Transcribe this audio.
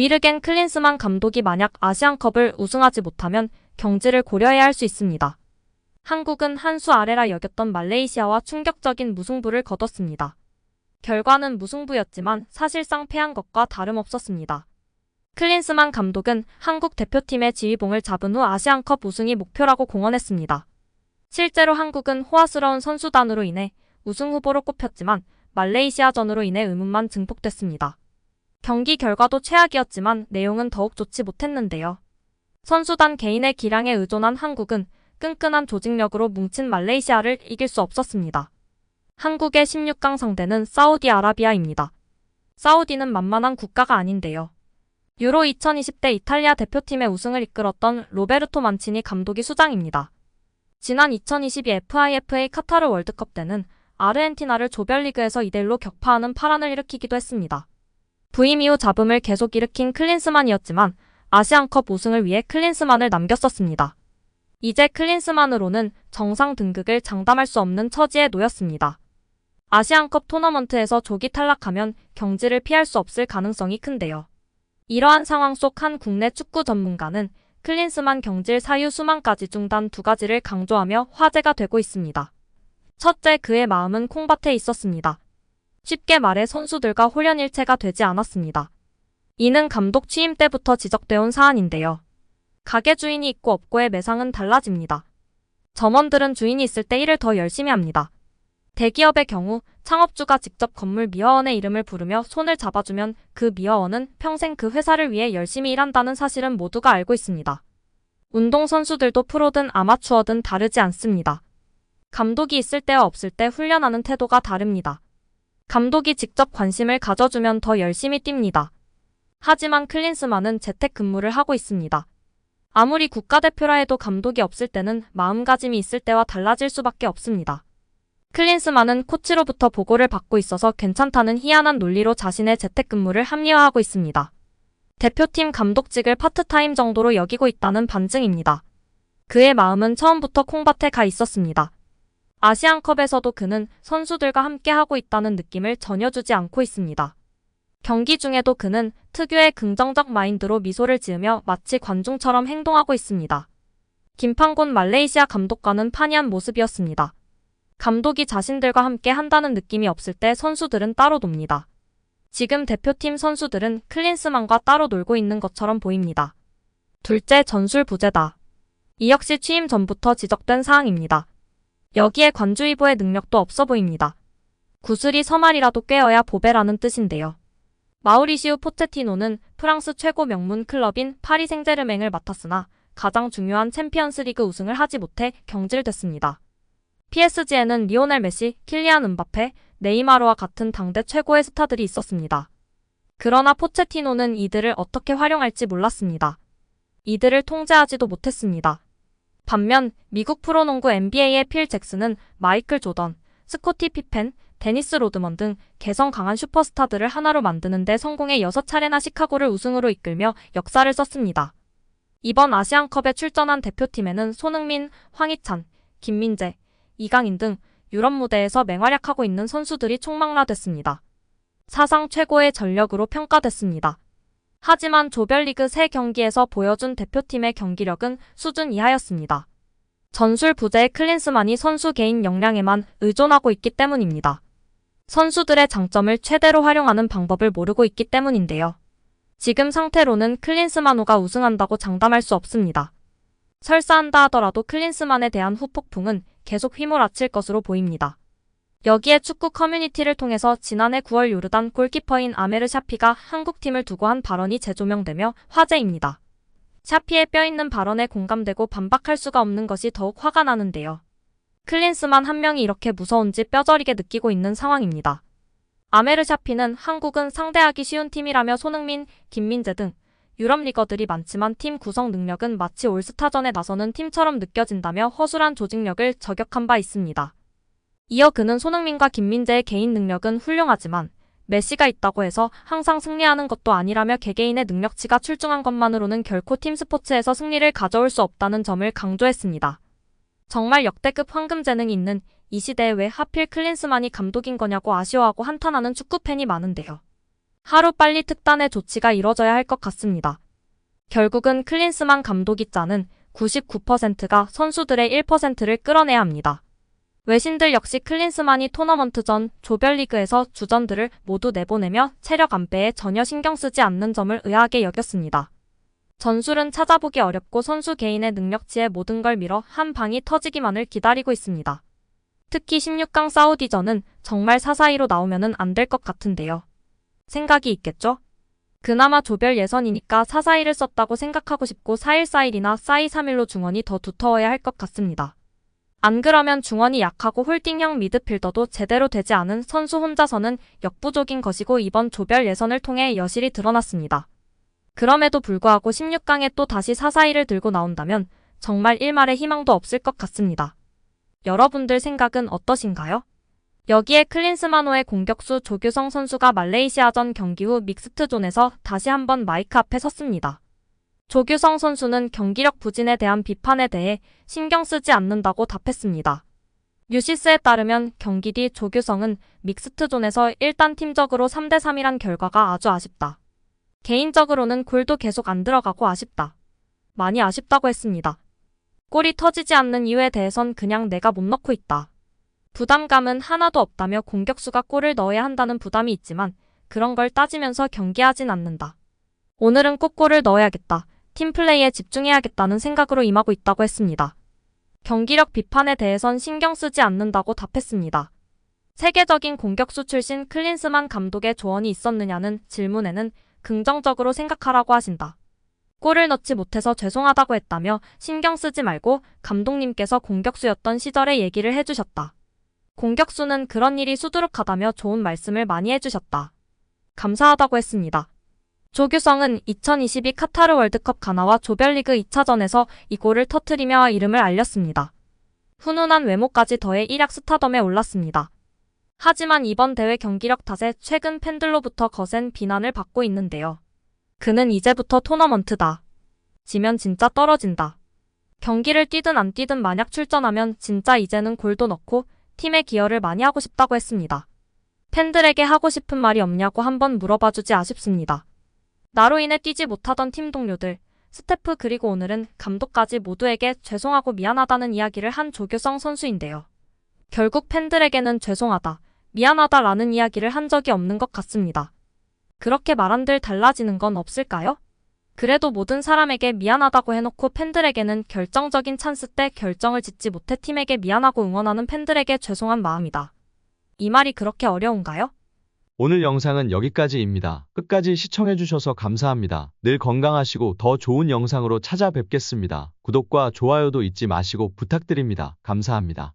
위르겐 클린스만 감독이 만약 아시안컵을 우승하지 못하면 경지를 고려해야 할 수 있습니다. 한국은 한 수 아래라 여겼던 말레이시아와 충격적인 무승부를 거뒀습니다. 결과는 무승부였지만 사실상 패한 것과 다름없었습니다. 클린스만 감독은 한국 대표팀의 지휘봉을 잡은 후 아시안컵 우승이 목표라고 공언했습니다. 실제로 한국은 호화스러운 선수단으로 인해 우승 후보로 꼽혔지만 말레이시아전으로 인해 의문만 증폭됐습니다. 경기 결과도 최악이었지만 내용은 더욱 좋지 못했는데요. 선수단 개인의 기량에 의존한 한국은 끈끈한 조직력으로 뭉친 말레이시아를 이길 수 없었습니다. 한국의 16강 상대는 사우디아라비아입니다. 사우디는 만만한 국가가 아닌데요. 유로 2020대 이탈리아 대표팀의 우승을 이끌었던 로베르토 만치니 감독이 수장입니다. 지난 2022 FIFA 카타르 월드컵 때는 아르헨티나를 조별리그에서 2대1로 격파하는 파란을 일으키기도 했습니다. 부임 이후 잡음을 계속 일으킨 클린스만이었지만 아시안컵 우승을 위해 클린스만을 남겼었습니다. 이제 클린스만으로는 정상 등극을 장담할 수 없는 처지에 놓였습니다. 아시안컵 토너먼트에서 조기 탈락하면 경지를 피할 수 없을 가능성이 큰데요. 이러한 상황 속 한 국내 축구 전문가는 클린스만 경질 사유 수만까지 중단 두 가지를 강조하며 화제가 되고 있습니다. 첫째, 그의 마음은 콩밭에 있었습니다. 쉽게 말해 선수들과 홀연일체가 되지 않았습니다. 이는 감독 취임 때부터 지적되어 온 사안인데요. 가게 주인이 있고 없고의 매상은 달라집니다. 점원들은 주인이 있을 때 일을 더 열심히 합니다. 대기업의 경우 창업주가 직접 건물 미화원의 이름을 부르며 손을 잡아주면 그 미화원은 평생 그 회사를 위해 열심히 일한다는 사실은 모두가 알고 있습니다. 운동선수들도 프로든 아마추어든 다르지 않습니다. 감독이 있을 때와 없을 때 훈련하는 태도가 다릅니다. 감독이 직접 관심을 가져주면 더 열심히 뜁니다. 하지만 클린스만은 재택근무를 하고 있습니다. 아무리 국가대표라 해도 감독이 없을 때는 마음가짐이 있을 때와 달라질 수밖에 없습니다. 클린스만은 코치로부터 보고를 받고 있어서 괜찮다는 희한한 논리로 자신의 재택근무를 합리화하고 있습니다. 대표팀 감독직을 파트타임 정도로 여기고 있다는 반증입니다. 그의 마음은 처음부터 콩밭에 가 있었습니다. 아시안컵에서도 그는 선수들과 함께 하고 있다는 느낌을 전혀 주지 않고 있습니다. 경기 중에도 그는 특유의 긍정적 마인드로 미소를 지으며 마치 관중처럼 행동하고 있습니다. 김판곤 말레이시아 감독과는 판이한 모습이었습니다. 감독이 자신들과 함께 한다는 느낌이 없을 때 선수들은 따로 놉니다. 지금 대표팀 선수들은 클린스만과 따로 놀고 있는 것처럼 보입니다. 둘째 전술 부재다. 이 역시 취임 전부터 지적된 사항입니다. 여기에 관주이보의 능력도 없어 보입니다. 구슬이 서말이라도 꿰어야 보배라는 뜻인데요. 마우리시우 포체티노는 프랑스 최고 명문 클럽인 파리 생제르맹을 맡았으나 가장 중요한 챔피언스 리그 우승을 하지 못해 경질됐습니다. PSG에는 리오넬 메시, 킬리안 은바페, 네이마르와 같은 당대 최고의 스타들이 있었습니다. 그러나 포체티노는 이들을 어떻게 활용할지 몰랐습니다. 이들을 통제하지도 못했습니다. 반면 미국 프로농구 NBA의 필 잭슨은 마이클 조던, 스코티 피펜, 데니스 로드먼 등 개성 강한 슈퍼스타들을 하나로 만드는데 성공해 6차례나 시카고를 우승으로 이끌며 역사를 썼습니다. 이번 아시안컵에 출전한 대표팀에는 손흥민, 황희찬, 김민재, 이강인 등 유럽 무대에서 맹활약하고 있는 선수들이 총망라됐습니다. 사상 최고의 전력으로 평가됐습니다. 하지만 조별리그 3경기에서 보여준 대표팀의 경기력은 수준 이하였습니다. 전술 부재의 클린스만이 선수 개인 역량에만 의존하고 있기 때문입니다. 선수들의 장점을 최대로 활용하는 방법을 모르고 있기 때문인데요. 지금 상태로는 클린스만호가 우승한다고 장담할 수 없습니다. 설사한다 하더라도 클린스만에 대한 후폭풍은 계속 휘몰아칠 것으로 보입니다. 여기에 축구 커뮤니티를 통해서 지난해 9월 요르단 골키퍼인 아메르 샤피가 한국팀을 두고 한 발언이 재조명되며 화제입니다. 샤피의 뼈있는 발언에 공감되고 반박할 수가 없는 것이 더욱 화가 나는데요. 클린스만 한 명이 이렇게 무서운지 뼈저리게 느끼고 있는 상황입니다. 아메르 샤피는 한국은 상대하기 쉬운 팀이라며 손흥민, 김민재 등 유럽 리거들이 많지만 팀 구성 능력은 마치 올스타전에 나서는 팀처럼 느껴진다며 허술한 조직력을 저격한 바 있습니다. 이어 그는 손흥민과 김민재의 개인 능력은 훌륭하지만 메시가 있다고 해서 항상 승리하는 것도 아니라며 개개인의 능력치가 출중한 것만으로는 결코 팀 스포츠에서 승리를 가져올 수 없다는 점을 강조했습니다. 정말 역대급 황금 재능이 있는 이 시대에 왜 하필 클린스만이 감독인 거냐고 아쉬워하고 한탄하는 축구팬이 많은데요. 하루 빨리 특단의 조치가 이뤄져야 할 것 같습니다. 결국은 클린스만 감독이 짜는 99%가 선수들의 1%를 끌어내야 합니다. 외신들 역시 클린스만이 토너먼트 전 조별리그에서 주전들을 모두 내보내며 체력 안배에 전혀 신경 쓰지 않는 점을 의아하게 여겼습니다. 전술은 찾아보기 어렵고 선수 개인의 능력치에 모든 걸 밀어 한 방이 터지기만을 기다리고 있습니다. 특히 16강 사우디전은 정말 사사이로 나오면은 안될 것 같은데요. 생각이 있겠죠? 그나마 조별 예선이니까 사사이를 썼다고 생각하고 싶고 414일이나 4231로 중원이 더 두터워야 할 것 같습니다. 안 그러면 중원이 약하고 홀딩형 미드필더도 제대로 되지 않은 선수 혼자서는 역부족인 것이고 이번 조별 예선을 통해 여실히 드러났습니다. 그럼에도 불구하고 16강에 또 다시 사사이를 들고 나온다면 정말 일말의 희망도 없을 것 같습니다. 여러분들 생각은 어떠신가요? 여기에 클린스마노의 공격수 조규성 선수가 말레이시아전 경기 후 믹스트존에서 다시 한번 마이크 앞에 섰습니다. 조규성 선수는 경기력 부진에 대한 비판에 대해 신경 쓰지 않는다고 답했습니다. 뉴시스에 따르면 경기 뒤 조규성은 믹스트존에서 일단 팀적으로 3대3이란 결과가 아주 아쉽다. 개인적으로는 골도 계속 안 들어가고 아쉽다. 많이 아쉽다고 했습니다. 골이 터지지 않는 이유에 대해선 그냥 내가 못 넣고 있다. 부담감은 하나도 없다며 공격수가 골을 넣어야 한다는 부담이 있지만 그런 걸 따지면서 경기하진 않는다. 오늘은 꼭 골을 넣어야겠다. 팀플레이에 집중해야겠다는 생각으로 임하고 있다고 했습니다. 경기력 비판에 대해선 신경 쓰지 않는다고 답했습니다. 세계적인 공격수 출신 클린스만 감독의 조언이 있었느냐는 질문에는 긍정적으로 생각하라고 하신다. 골을 넣지 못해서 죄송하다고 했다며 신경 쓰지 말고 감독님께서 공격수였던 시절의 얘기를 해주셨다. 공격수는 그런 일이 수두룩하다며 좋은 말씀을 많이 해주셨다. 감사하다고 했습니다. 조규성은 2022 카타르 월드컵 가나와 조별리그 2차전에서 이 골을 터트리며 이름을 알렸습니다. 훈훈한 외모까지 더해 일약 스타덤에 올랐습니다. 하지만 이번 대회 경기력 탓에 최근 팬들로부터 거센 비난을 받고 있는데요. 그는 이제부터 토너먼트다. 지면 진짜 떨어진다. 경기를 뛰든 안 뛰든 만약 출전하면 진짜 이제는 골도 넣고 팀에 기여를 많이 하고 싶다고 했습니다. 팬들에게 하고 싶은 말이 없냐고 한번 물어봐주지 아쉽습니다. 나로 인해 뛰지 못하던 팀 동료들, 스태프 그리고 오늘은 감독까지 모두에게 죄송하고 미안하다는 이야기를 한 조규성 선수인데요. 결국 팬들에게는 죄송하다, 미안하다라는 이야기를 한 적이 없는 것 같습니다. 그렇게 말한들 달라지는 건 없을까요? 그래도 모든 사람에게 미안하다고 해놓고 팬들에게는 결정적인 찬스 때 결정을 짓지 못해 팀에게 미안하고 응원하는 팬들에게 죄송한 마음이다. 이 말이 그렇게 어려운가요? 오늘 영상은 여기까지입니다. 끝까지 시청해주셔서 감사합니다. 늘 건강하시고 더 좋은 영상으로 찾아뵙겠습니다. 구독과 좋아요도 잊지 마시고 부탁드립니다. 감사합니다.